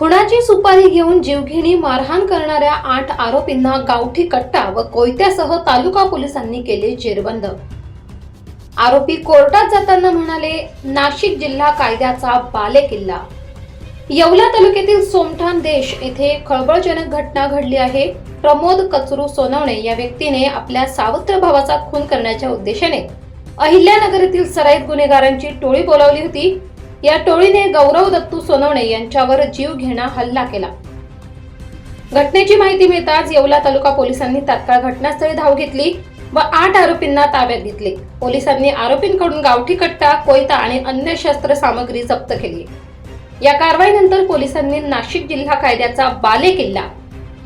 खुणाची सुपारी घेऊन जीवघेणी मारहाण करणाऱ्या आठ आरोपींना गावठी कट्टा व कोयत्यासह तालुका पोलिसांनी केले जेरबंद. आरोपी कोर्टात जाताना म्हणाले नाशिक जिल्हा कायद्याचा बालेकिल्ला. येवला तालुक्यातील सोमठाण देश येथे खळबळजनक घटना घडली आहे. प्रमोद कचरू सोनवणे या व्यक्तीने आपल्या सावत्र भावाचा खून करण्याच्या उद्देशाने अहिल्यानगर येथील सराईत गुन्हेगारांची टोळी बोलावली होती. या टोळीने गौरव दत्तू सोनवणे यांच्यावर जीव घेणा हल्ला केला. घटनेची माहिती मिळताच येवला तालुका पोलिसांनी तात्काळ घटनास्थळी धाव घेतली व आठ आरोपींना ताब्यात घेतले. पोलिसांनी आरोपींकडून गावठी कट्टा कोयता आणि अन्य शस्त्र सामग्री जप्त केली. या कारवाईनंतर पोलिसांनी नाशिक जिल्हा कायद्याचा बाले किल्ला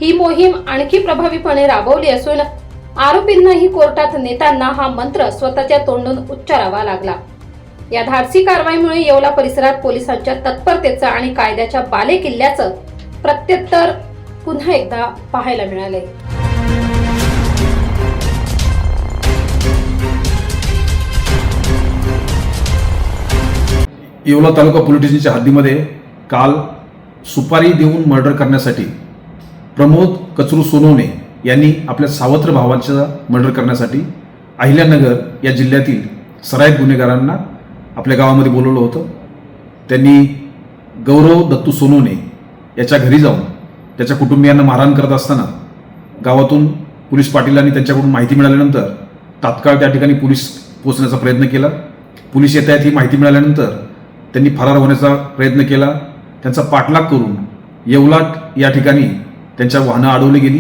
ही मोहीम आणखी प्रभावीपणे राबवली असून आरोपींनाही कोर्टात नेताना हा मंत्र स्वतःच्या तोंडून उच्चारावा लागला. या धाडसी कारवाईमुळे येवला परिसरात पोलिसांच्या तत्परतेचं आणि कायद्याच्या बालेकिल्ल्याचं प्रत्युत्तर पुन्हा एकदा पाहायला मिळाले येवला तालुका पोलीस स्टेशनच्या हद्दीमध्ये काल सुपारी देऊन मर्डर करण्यासाठी प्रमोद कचरू सोनवणे यांनी आपल्या सावत्र भावांचा मर्डर करण्यासाठी अहिल्यानगर या जिल्ह्यातील सराईत गुन्हेगारांना आपल्या गावामध्ये बोलवलं होतं. त्यांनी गौरव दत्तू सोनोने याच्या घरी जाऊन त्याच्या कुटुंबियांना मारहाण करत असताना गावातून पोलीस पाटीलांनी त्यांच्याकडून माहिती मिळाल्यानंतर तात्काळ त्या ठिकाणी पोलीस पोचण्याचा प्रयत्न केला. पोलीस येत आहेत ही माहिती मिळाल्यानंतर त्यांनी फरार होण्याचा प्रयत्न केला. त्यांचा पाठलाग करून येवलाट या ठिकाणी त्यांच्या वाहनं अडवली गेली.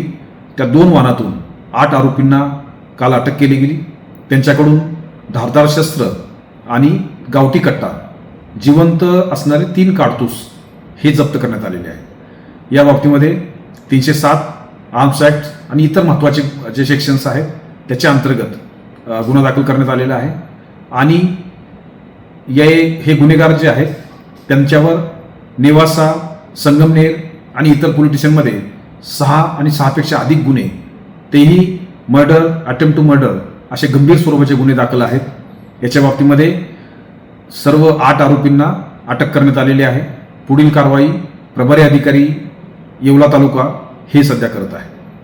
त्या दोन वाहनातून आठ आरोपींना काल अटक केली गेली. त्यांच्याकडून धारदार शस्त्र आणि गावठी कट्टा जिवंत असणारे तीन काडतूस हे जप्त करण्यात आलेले आहे या बाबतीमध्ये तीनशे सात आर्म्स ॲक्ट आणि इतर महत्त्वाचे जे सेक्शन्स आहेत त्याच्या अंतर्गत गुन्हा दाखल करण्यात आलेला आहे. आणि या हे गुन्हेगार जे आहेत त्यांच्यावर नेवासा संगमनेर आणि इतर पोलीस स्टेशनमध्ये सहा आणि सहापेक्षा अधिक गुन्हे तेही मर्डर अटेम्प्ट टू मर्डर असे गंभीर स्वरूपाचे गुन्हे दाखल आहेत. याच्या बाबतीमध्ये सर्व आठ आरोपींना अटक करण्यात आलेली आहे. पुढील कारवाई प्रभारी अधिकारी येवला तालुका हे सध्या करत आहे.